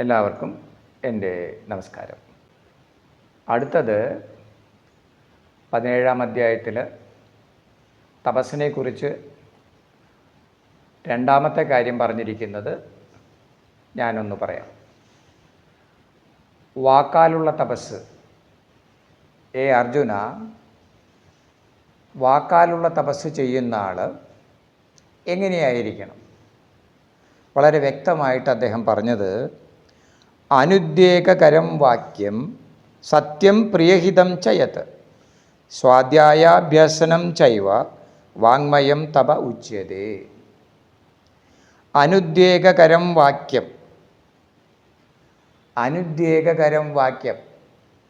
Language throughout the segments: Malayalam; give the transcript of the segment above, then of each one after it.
എല്ലാവർക്കും എന്റെ നമസ്കാരം. അടുത്തത് പതിനേഴാം അധ്യായത്തിൽ തപസ്സിനെക്കുറിച്ച് രണ്ടാമത്തെ കാര്യം പറഞ്ഞിരിക്കുന്നത് ഞാനൊന്ന് പറയാം. വാക്കാലുള്ള തപസ്. ഏ അർജുന വാക്കാലുള്ള തപസ് ചെയ്യുന്ന ആൾ എങ്ങനെയായിരിക്കണം? വളരെ വ്യക്തമായിട്ട് അദ്ദേഹം പറഞ്ഞത് അനുദ്വേഗകരം വാക്യം സത്യം പ്രിയഹിതം ചയത് സ്വാധ്യായാഭ്യസനം ചൈവ വാങ്മയം തപ ഉച്യതേ അനുദ്വേഗകരം വാക്യം. അനുദ്വേഗകരം വാക്യം.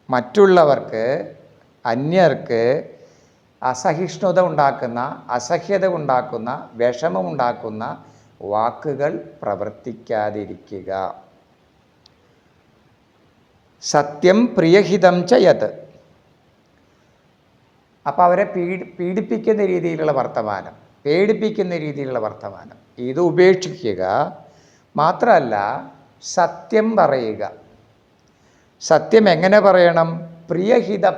മറ്റുള്ളവർക്ക് അന്യർക്ക് അസഹിഷ്ണുത ഉണ്ടാക്കുന്ന അസഹ്യത ഉണ്ടാക്കുന്ന വിഷമമുണ്ടാക്കുന്ന വാക്കുകൾ പ്രവർത്തിക്കാതിരിക്കുക. സത്യം പ്രിയഹിതം ചയത് അപ്പോൾ അവരെ പീഡി പീഡിപ്പിക്കുന്ന രീതിയിലുള്ള വർത്തമാനം പേടിപ്പിക്കുന്ന രീതിയിലുള്ള വർത്തമാനം ഇത് ഉപേക്ഷിക്കുക. മാത്രമല്ല സത്യം പറയുക. സത്യം എങ്ങനെ പറയണം? പ്രിയഹിതം.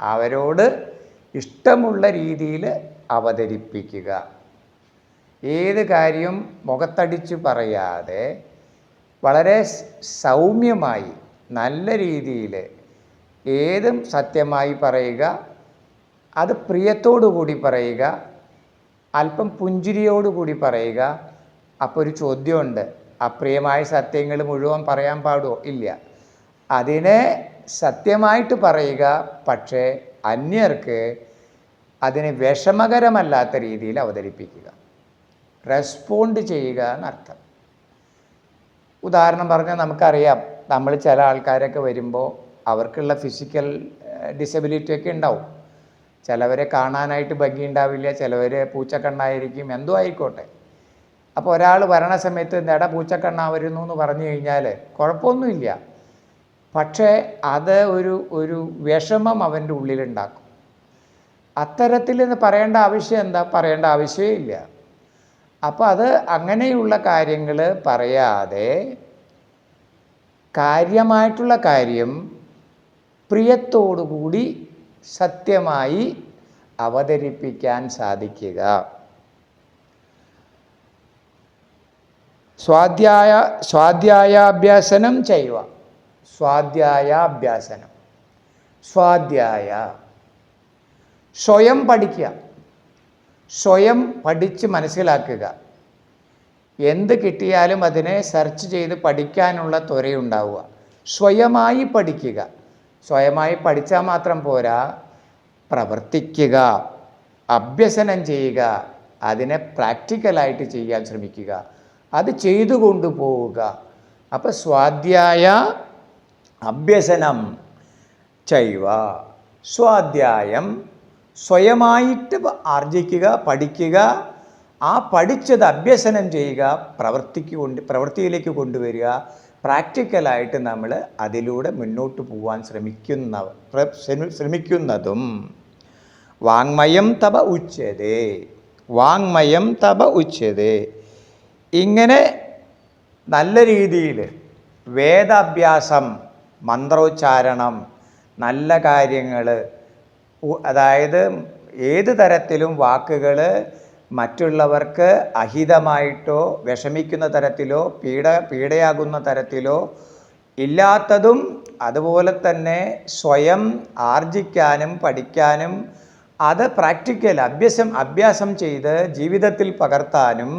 അവരോട് ഇഷ്ടമുള്ള രീതിയിൽ അവതരിപ്പിക്കുക. ഏത് കാര്യം മുഖത്തടിച്ച് പറയാതെ വളരെ സൗമ്യമായി നല്ല രീതിയിൽ ഏതും സത്യമായി പറയുക അത് പ്രിയത്തോടു കൂടി പറയുക അല്പം പുഞ്ചിരിയോടുകൂടി പറയുക. അപ്പോൾ ഒരു ചോദ്യമുണ്ട് അപ്രിയമായ സത്യങ്ങൾ മുഴുവൻ പറയാൻ പാടുമോ ഇല്ല. അതിനെ സത്യമായിട്ട് പറയുക പക്ഷേ അന്യർക്ക് അതിനെ വിഷമകരമല്ലാത്ത രീതിയിൽ അവതരിപ്പിക്കുക. റെസ്പോണ്ട് ചെയ്യുക എന്നർത്ഥം. ഉദാഹരണം പറഞ്ഞാൽ നമുക്കറിയാം നമ്മൾ ചില ആൾക്കാരൊക്കെ വരുമ്പോൾ അവർക്കുള്ള ഫിസിക്കൽ ഡിസബിലിറ്റി ഒക്കെ ഉണ്ടാവും. ചിലവരെ കാണാനായിട്ട് ഭംഗി ഉണ്ടാവില്ല ചിലവർ പൂച്ചക്കണ്ണായിരിക്കും എന്തോ ആയിക്കോട്ടെ. അപ്പോൾ ഒരാൾ വരണ സമയത്ത് നെട പൂച്ചക്കണ്ണാ വരുന്നു എന്ന് പറഞ്ഞു കഴിഞ്ഞാൽ കുഴപ്പമൊന്നുമില്ല. പക്ഷേ അത് ഒരു ഒരു വിഷമം അവന്റെ ഉള്ളിലുണ്ടാക്കും. അത്തരത്തിൽ എന്ന് പറയേണ്ട ആവശ്യം എന്താ? പറയേണ്ട ആവശ്യമേ ഇല്ല അപ്പോൾ അത് അങ്ങനെയുള്ള കാര്യങ്ങൾ പറയാതെ കാര്യമായിട്ടുള്ള കാര്യം പ്രിയത്തോടുകൂടി സത്യമായി അവതരിപ്പിക്കാൻ സാധിക്കുക. സ്വാധ്യായ സ്വാധ്യായാഭ്യാസനം ചെയ്യുക. സ്വാധ്യായാഭ്യാസനം. സ്വാധ്യായ. സ്വയം പഠിക്കുക. സ്വയം പഠിച്ച് മനസ്സിലാക്കുക. എന്ത് കിട്ടിയാലും അതിനെ സെർച്ച് ചെയ്ത് പഠിക്കാനുള്ള ത്വരയുണ്ടാവുക. സ്വയമായി പഠിക്കുക. സ്വയമായി പഠിച്ചാൽ മാത്രം പോരാ. പ്രവർത്തിക്കുക. അഭ്യസനം ചെയ്യുക. അതിനെ പ്രാക്ടിക്കലായിട്ട് ചെയ്യാൻ ശ്രമിക്കുക. അത് ചെയ്തു കൊണ്ടുപോവുക അപ്പോൾ സ്വാധ്യായ അഭ്യസനം ചൈവ സ്വാധ്യായം സ്വയമായിട്ട് ആർജിക്കുക പഠിക്കുക ആ പഠിച്ചത് അഭ്യസനം ചെയ്യുക പ്രവർത്തിക്ക് കൊണ്ട് പ്രവൃത്തിയിലേക്ക് കൊണ്ടുവരിക പ്രാക്ടിക്കലായിട്ട് നമ്മൾ അതിലൂടെ മുന്നോട്ട് പോകാൻ ശ്രമിക്കുന്ന ശ്രമിക്കുന്നതും. വാങ്മയം തപ ഉച്ചതേ വാങ്മയം തപ ഉച്ചതേ ഇങ്ങനെ നല്ല രീതിയിൽ വേദാഭ്യാസം മന്ത്രോച്ചാരണം നല്ല കാര്യങ്ങൾ അതായത് ഏത് തരത്തിലും വാക്കുകൾ മറ്റുള്ളവർക്ക് അഹിതമായിട്ടോ വിഷമിക്കുന്ന തരത്തിലോ പീഡ പീഡയാകുന്ന തരത്തിലോ ഇല്ലാത്തതും അതുപോലെ തന്നെ സ്വയം ആർജിക്കാനും പഠിക്കാനും അത് പ്രാക്ടിക്കൽ അഭ്യസം അഭ്യാസം ചെയ്ത് ജീവിതത്തിൽ പകർത്താനും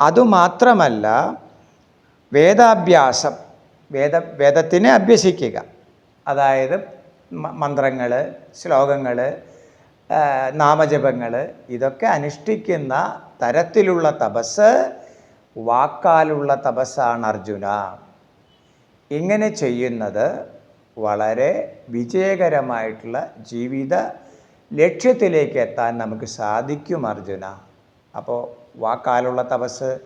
അതുമാത്രമല്ല വേദാഭ്യാസം വേദ വേദത്തിനെ അഭ്യസിക്കുക. അതായത് മന്ത്രങ്ങൾ ശ്ലോകങ്ങൾ നാമജപങ്ങൾ ഇതൊക്കെ അനുഷ്ഠിക്കുന്ന തരത്തിലുള്ള തപസ് വാക്കാലുള്ള തപസ്സാണ് അർജുന. ഇങ്ങനെ ചെയ്യുന്നത് വളരെ വിജയകരമായിട്ടുള്ള ജീവിത ലക്ഷ്യത്തിലേക്ക് എത്താൻ നമുക്ക് സാധിക്കും അർജുന. അപ്പോൾ വാക്കാലുള്ള തപസ്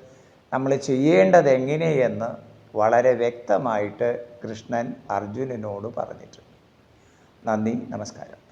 നമ്മൾ ചെയ്യേണ്ടത് എങ്ങനെയെന്ന് വളരെ വ്യക്തമായിട്ട് കൃഷ്ണൻ അർജുനനോട് പറഞ്ഞിട്ടുണ്ട്. നന്ദി നമസ്കാരം.